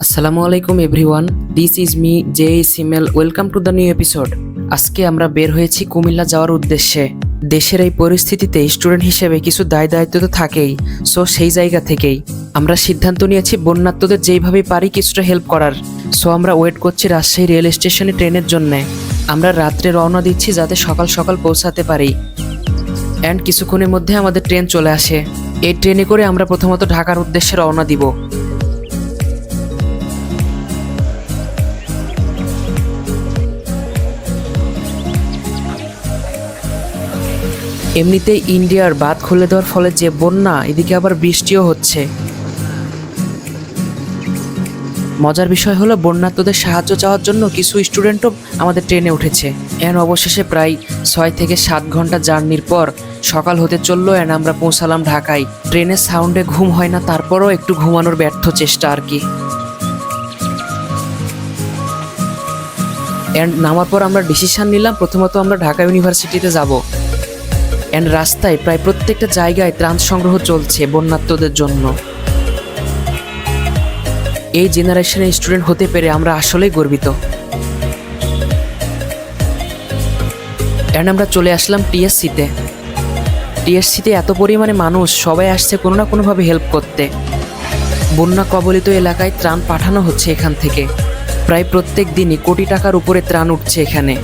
আসসালামু আলাইকুম everyone this is me J সিমেল welcome to the new episode আজকে আমরা বের হয়েছি কুমিল্লা যাওয়ার উদ্দেশ্যে। দেশের এই পরিস্থিতিতে স্টুডেন্ট হিসেবে কিছু দায় দায়িত্ব তো থাকেই সো সেই জায়গা থেকেই। আমরা সিদ্ধান্ত নিয়েছি বন্যাত্মদের যেইভাবে পারি কিছুটা হেল্প করার সো আমরা ওয়েট করছি রাজশাহী রেল স্টেশনে ট্রেনের জন্যে। আমরা রাত্রে রওনা দিচ্ছি যাতে সকাল সকাল পৌঁছাতে পারি। অ্যান্ড কিছুক্ষণের মধ্যে আমাদের ট্রেন চলে আসে। এই ট্রেনে করে আমরা প্রথমত ঢাকার উদ্দেশ্যে রওনা দিব। এমনিতেই ইন্ডিয়ার বাদ খুলে দেওয়ার ফলে যে বন্যা, এদিকে আবার বৃষ্টিও হচ্ছে। মজার বিষয় হলো, বন্যার্তদের সাহায্য চাওয়ার জন্য কিছু স্টুডেন্টও আমাদের ট্রেনে উঠেছে। এন অবশেষে প্রায় ছয় থেকে সাত ঘণ্টা জার্নির পর সকাল হতে চলল, এন আমরা পৌঁছালাম ঢাকায়। ট্রেনের সাউন্ডে ঘুম হয় না, তারপরও একটু ঘুমানোর ব্যর্থ চেষ্টা আর কি। অ্যান্ড নামার পর আমরা ডিসিশন নিলাম, প্রথমত আমরা ঢাকা ইউনিভার্সিটিতে যাব। অ্যান্ড রাস্তায় প্রায় প্রত্যেকটা জায়গায় ত্রাণ সংগ্রহ চলছে বন্যাত্মদের জন্য। এই জেনারেশনের স্টুডেন্ট হতে পেরে আমরা আসলেই গর্বিত। অ্যান্ড আমরা চলে আসলাম টিএসসিতে। টিএসসিতে এত পরিমাণে মানুষ সবাই আসছে কোনো না কোনোভাবে হেল্প করতে। বন্যা কবলিত এলাকায় ত্রাণ পাঠানো হচ্ছে এখান থেকে। প্রায় প্রত্যেক দিনই কোটি টাকার উপরে ত্রাণ উঠছে এখানে।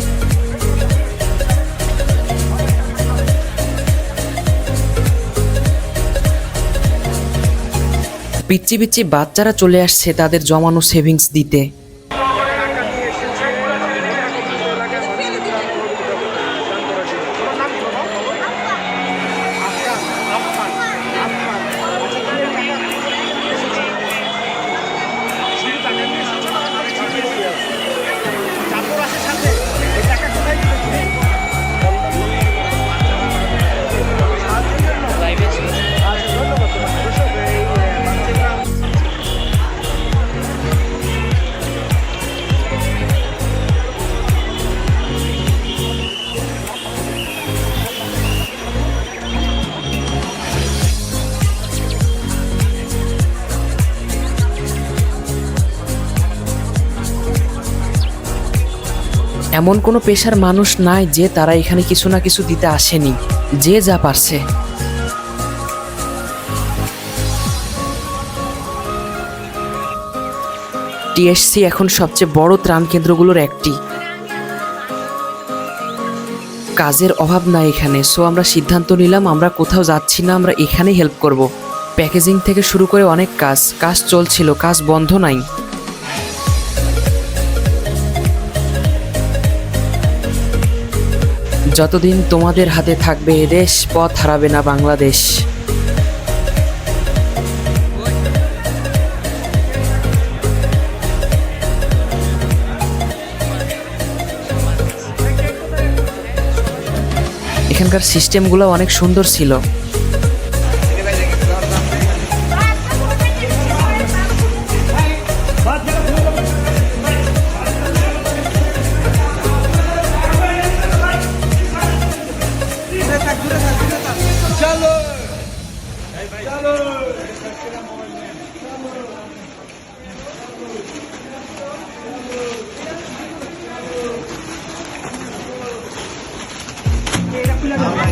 পিচ্ছি পিচ্ছি বাচ্চারা চলে আসছে তাদের জমানো সেভিংস দিতে। এমন কোনো পেশার মানুষ নাই যে তারা এখানে কিছু না কিছু দিতে আসেনি, যে যা পারছে। টিএসসি এখন সবচেয়ে বড় ত্রাণ কেন্দ্রগুলোর একটি। কাজের অভাব নাই এখানে, সো আমরা সিদ্ধান্ত নিলাম আমরা কোথাও যাচ্ছি না, আমরা এখানেই হেল্প করব। প্যাকেজিং থেকে শুরু করে অনেক কাজ কাজ চলছিল, কাজ বন্ধ নাই। যতদিন তোমাদের হাতে থাকবে এদেশ পথ হারাবে না বাংলাদেশ। এখানকার সিস্টেমগুলো অনেক সুন্দর ছিল।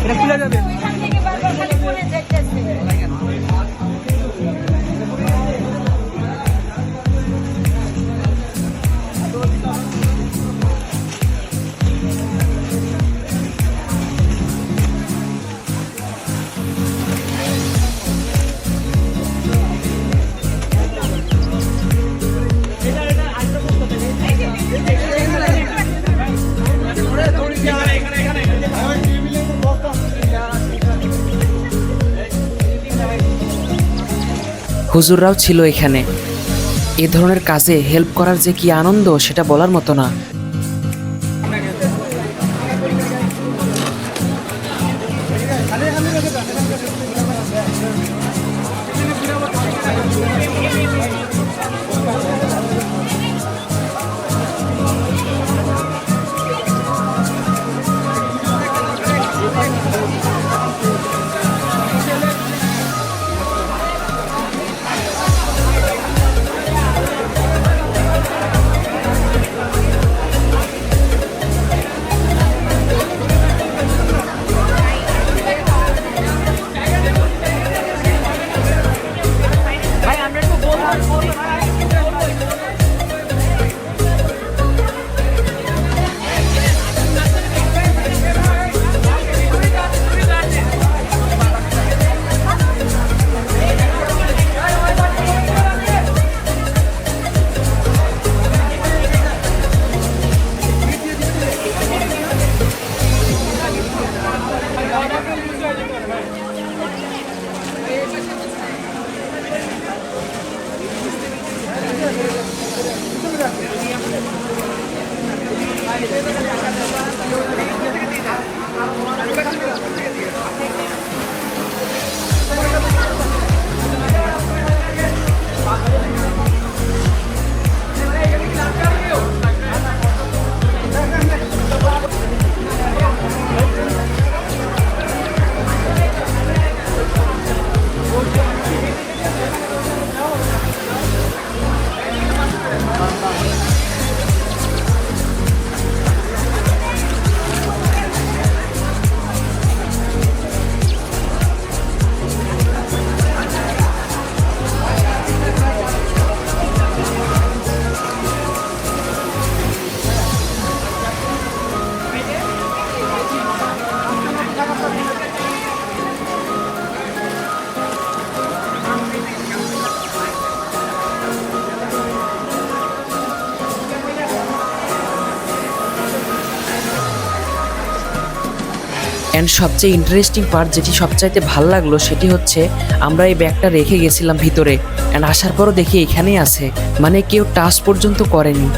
ওইখান থেকে বারবার হুজুররাও ছিল এখানে। এ ধরনের কাজে হেল্প করার যে কি আনন্দ, সেটা বলার মতো না। অ্যান্ড সবচেয়ে ইন্টারেস্টিং পার্ট যেটি সবচাইতে ভালো লাগল সেটি হচ্ছে আমরা এই ব্যাগটা রেখে গেছিলাম ভিতরে। অ্যান্ড আসার পরও দেখি এখানেই আছে। মানে কেউ টাচ পর্যন্ত করেনি।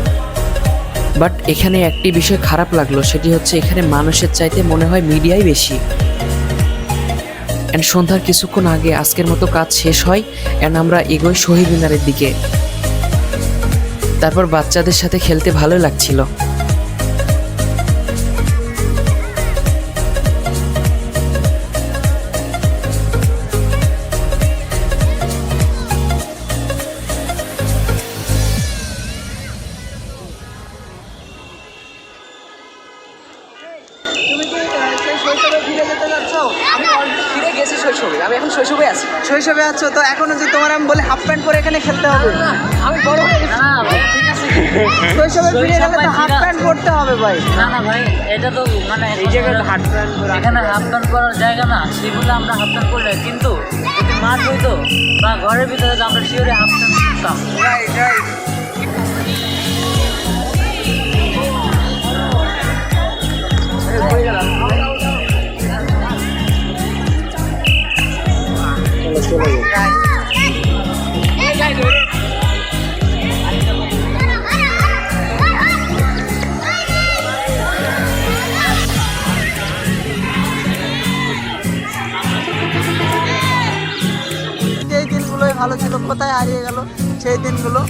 বাট এখানে একটি বিষয় খারাপ লাগল, সেটি হচ্ছে এখানে মানুষের চাইতে মনে হয় মিডিয়াই বেশি। অ্যান্ড সন্ধ্যার কিছুক্ষণ আগে আজকের মতো কাজ শেষ হয় অ্যান্ড আমরা এগোই শহীদ মিনারের দিকে। তারপর বাচ্চাদের সাথে খেলতে ভালো লাগছিল। তুমি কি সেই শৈশবে ফিরে যেতে চাচ্ছ আমি ফিরে গেছি শৈশবে আমি এখন শৈশবে আছি। শৈশবে আছো তো এখনও যে তোমার আমি বলে হাফ প্যান্ট পরে এখানে খেলতে হবে। আমি বড় হয়ে গেছি। ঠিক আছে। শৈশবে ফিরে গেলে তো হাফ প্যান্ট পরতে হবে ভাই। না না ভাই এটা তো মানে এই জায়গায় হাফ প্যান্ট এখানে হাফ প্যান্ট পরার জায়গা না সেগুলো আমরা হাফ প্যান্ট পরলে কিন্তু যদি মাঠ হইতো বা ঘরের ভিতরে আমরা শিওরে হাফ প্যান্ট পরতাম রাইট রাইট ভালো ছিল কোথায় হারিয়ে গেল সেই দিনগুলো।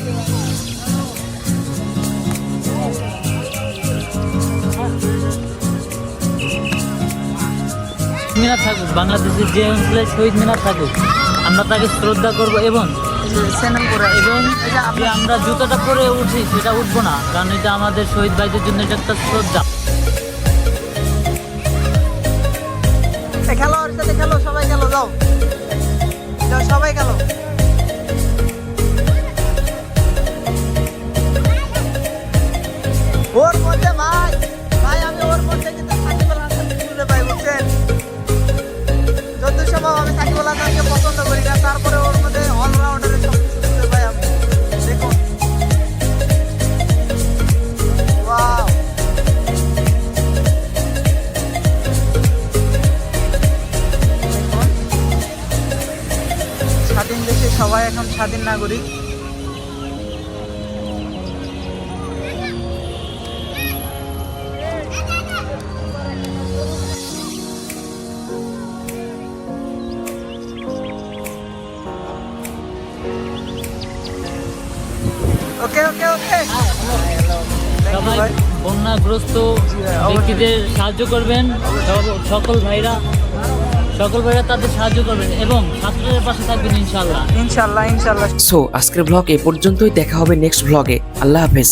মিনার থাকুক, বাংলাদেশের যে অঞ্চলে শহীদ মিনার থাকুক, আমরা তাকে শ্রদ্ধা করব এবং এবং আমরা জুতোটা পরে উঠি সেটা উঠবো না, কারণ এটা আমাদের শহীদ ভাইদের জন্য এটা একটা শ্রদ্ধা। ওর ওর মধ্যে ভাই ভাই, আমি ওর মধ্যে স্বাধীন দেশে সবাই এখন স্বাধীন নাগরিক। ওকে ওকে ওকে। সবাই বন্যাগ্রস্ত ব্যক্তিদের সাহায্য করবেন। সকল ভাইরা। সকল ভাইরা তাদের সাহায্য করবেন এবং ছাত্রদের পাশে থাকবেন ইনশাল্লাহ ইনশাল্লাহ ইনশাল্লাহ সো আজকের ব্লগ এ পর্যন্তই দেখা হবে নেক্সট ব্লগে আল্লাহ হাফেজ।